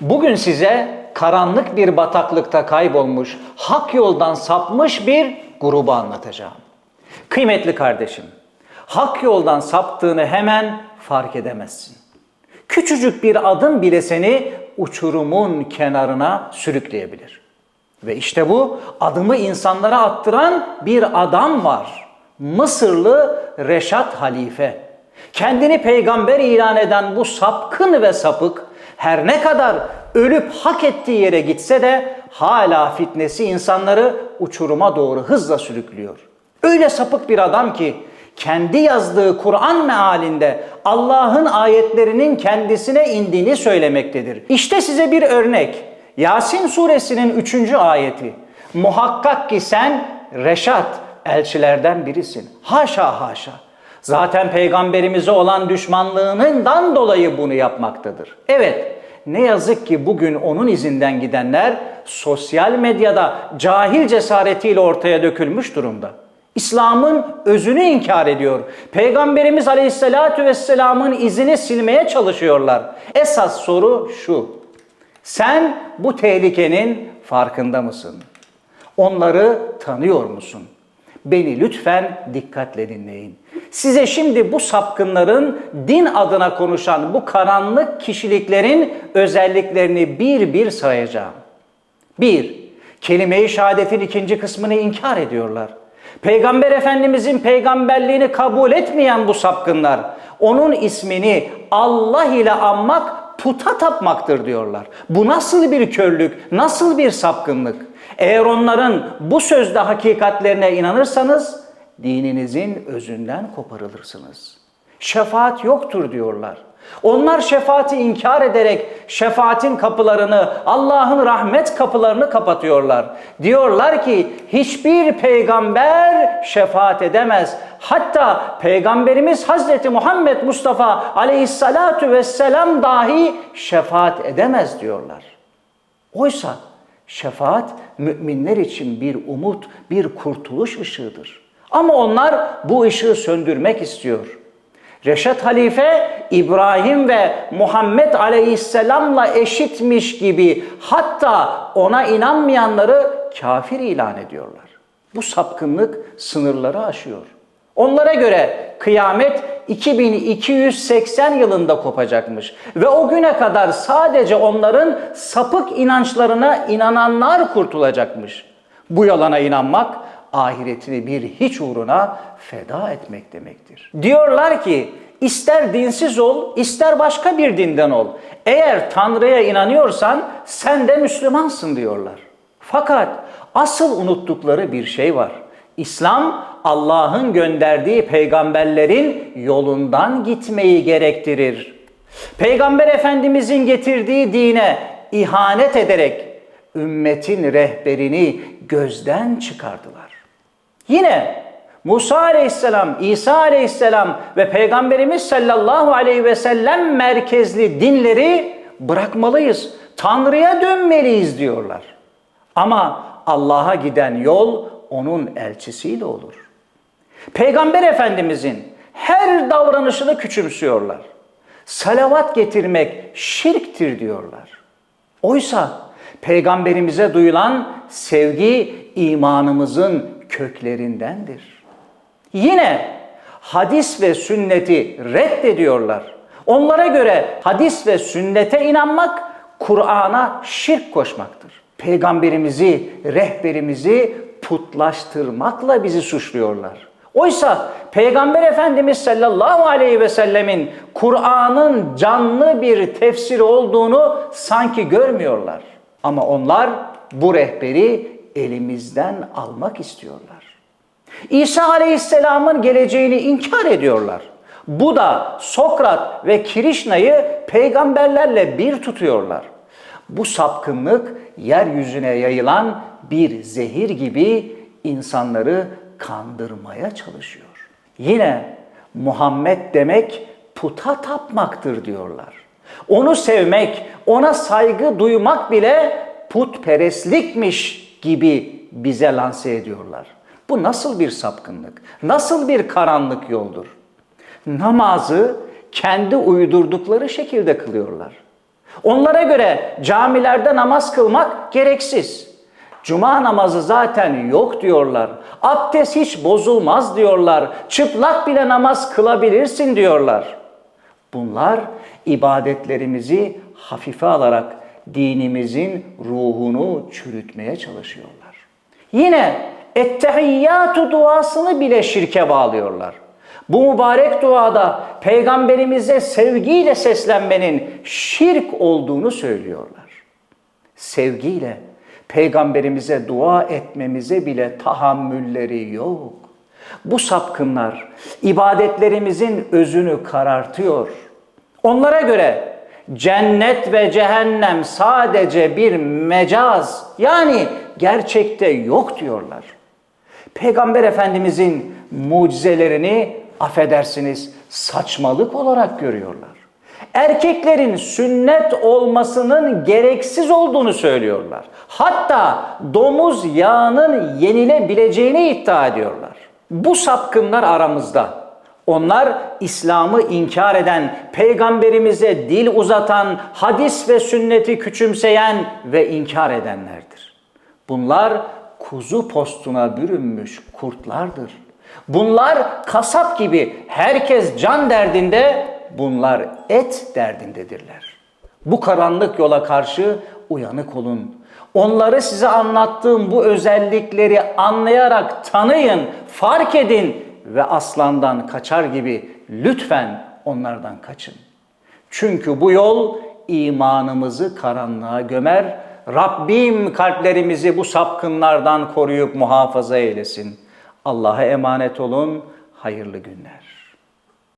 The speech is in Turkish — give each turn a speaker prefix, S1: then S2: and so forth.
S1: Bugün size karanlık bir bataklıkta kaybolmuş, hak yoldan sapmış bir grubu anlatacağım. Kıymetli kardeşim, hak yoldan saptığını hemen fark edemezsin. Küçücük bir adım bile seni uçurumun kenarına sürükleyebilir. Ve işte bu adımı insanlara attıran bir adam var. Mısırlı Reşat Halife. Kendini peygamber ilan eden bu sapkın ve sapık her ne kadar ölüp hak ettiği yere gitse de hala fitnesi insanları uçuruma doğru hızla sürüklüyor. Öyle sapık bir adam ki kendi yazdığı Kur'an mealinde Allah'ın ayetlerinin kendisine indiğini söylemektedir. İşte size bir örnek. Yasin suresinin 3. ayeti. Muhakkak ki sen reşat elçilerden birisin. Haşa haşa. Zaten peygamberimize olan düşmanlığından dolayı bunu yapmaktadır. Evet, ne yazık ki bugün onun izinden gidenler sosyal medyada cahil cesaretiyle ortaya dökülmüş durumda. İslam'ın özünü inkar ediyor. Peygamberimiz Aleyhisselatü Vesselam'ın izini silmeye çalışıyorlar. Esas soru şu. Sen bu tehlikenin farkında mısın? Onları tanıyor musun? Beni lütfen dikkatle dinleyin. Size şimdi bu sapkınların din adına konuşan bu karanlık kişiliklerin özelliklerini bir bir sayacağım. Bir, kelime-i şehadetin ikinci kısmını inkar ediyorlar. Peygamber Efendimizin peygamberliğini kabul etmeyen bu sapkınlar, onun ismini Allah ile anmak puta tapmaktır diyorlar. Bu nasıl bir körlük, nasıl bir sapkınlık? Eğer onların bu sözde hakikatlerine inanırsanız dininizin özünden koparılırsınız. Şefaat yoktur diyorlar. Onlar şefaati inkar ederek şefaatin kapılarını, Allah'ın rahmet kapılarını kapatıyorlar. Diyorlar ki hiçbir peygamber şefaat edemez. Hatta peygamberimiz Hazreti Muhammed Mustafa aleyhissalatu vesselam dahi şefaat edemez diyorlar. Oysa şefaat müminler için bir umut, bir kurtuluş ışığıdır. Ama onlar bu ışığı söndürmek istiyor. Reşat Halife İbrahim ve Muhammed Aleyhisselam'la eşitmiş gibi hatta ona inanmayanları kafir ilan ediyorlar. Bu sapkınlık sınırları aşıyor. Onlara göre kıyamet 2280 yılında kopacakmış ve o güne kadar sadece onların sapık inançlarına inananlar kurtulacakmış. Bu yalana inanmak ahiretini bir hiç uğruna feda etmek demektir. Diyorlar ki ister dinsiz ol, ister başka bir dinden ol. Eğer Tanrı'ya inanıyorsan sen de Müslümansın diyorlar. Fakat asıl unuttukları bir şey var. İslam Allah'ın gönderdiği peygamberlerin yolundan gitmeyi gerektirir. Peygamber Efendimizin getirdiği dine ihanet ederek ümmetin rehberini gözden çıkardılar. Yine Musa aleyhisselam, İsa aleyhisselam ve Peygamberimiz sallallahu aleyhi ve sellem merkezli dinleri bırakmalıyız. Tanrı'ya dönmeliyiz diyorlar. Ama Allah'a giden yol onun elçisiyle olur. Peygamber Efendimizin her davranışını küçümsüyorlar. Salavat getirmek şirktir diyorlar. Oysa peygamberimize duyulan sevgi imanımızın köklerindendir. Yine hadis ve sünneti reddediyorlar. Onlara göre hadis ve sünnete inanmak Kur'an'a şirk koşmaktır. Peygamberimizi, rehberimizi putlaştırmakla bizi suçluyorlar. Oysa Peygamber Efendimiz sallallahu aleyhi ve sellemin Kur'an'ın canlı bir tefsiri olduğunu sanki görmüyorlar. Ama onlar bu rehberi elimizden almak istiyorlar. İsa Aleyhisselam'ın geleceğini inkar ediyorlar. Bu da Sokrat ve Kirişna'yı peygamberlerle bir tutuyorlar. Bu sapkınlık yeryüzüne yayılan bir zehir gibi insanları kandırmaya çalışıyor. Yine Muhammed demek puta tapmaktır diyorlar. Onu sevmek, ona saygı duymak bile putperestlikmiş gibi bize lanse ediyorlar. Bu nasıl bir sapkınlık? Nasıl bir karanlık yoldur? Namazı kendi uydurdukları şekilde kılıyorlar. Onlara göre camilerde namaz kılmak gereksiz. Cuma namazı zaten yok diyorlar. Abdest hiç bozulmaz diyorlar. Çıplak bile namaz kılabilirsin diyorlar. Bunlar ibadetlerimizi hafife alarak dinimizin ruhunu çürütmeye çalışıyorlar. Yine ettehiyyatu duasını bile şirke bağlıyorlar. Bu mübarek duada peygamberimize sevgiyle seslenmenin şirk olduğunu söylüyorlar. Sevgiyle peygamberimize dua etmemize bile tahammülleri yok. Bu sapkınlar ibadetlerimizin özünü karartıyor. Onlara göre cennet ve cehennem sadece bir mecaz yani gerçekte yok diyorlar. Peygamber Efendimizin mucizelerini affedersiniz saçmalık olarak görüyorlar. Erkeklerin sünnet olmasının gereksiz olduğunu söylüyorlar. Hatta domuz yağının yenilebileceğini iddia ediyorlar. Bu sapkınlar aramızda. Onlar İslam'ı inkar eden, peygamberimize dil uzatan, hadis ve sünneti küçümseyen ve inkar edenlerdir. Bunlar kuzu postuna bürünmüş kurtlardır. Bunlar kasap gibi herkes can derdinde, bunlar et derdindedirler. Bu karanlık yola karşı uyanık olun. Onları size anlattığım bu özellikleri anlayarak tanıyın, fark edin ve aslandan kaçar gibi lütfen onlardan kaçın. Çünkü bu yol imanımızı karanlığa gömer. Rabbim kalplerimizi bu sapkınlardan koruyup muhafaza eylesin. Allah'a emanet olun. Hayırlı günler.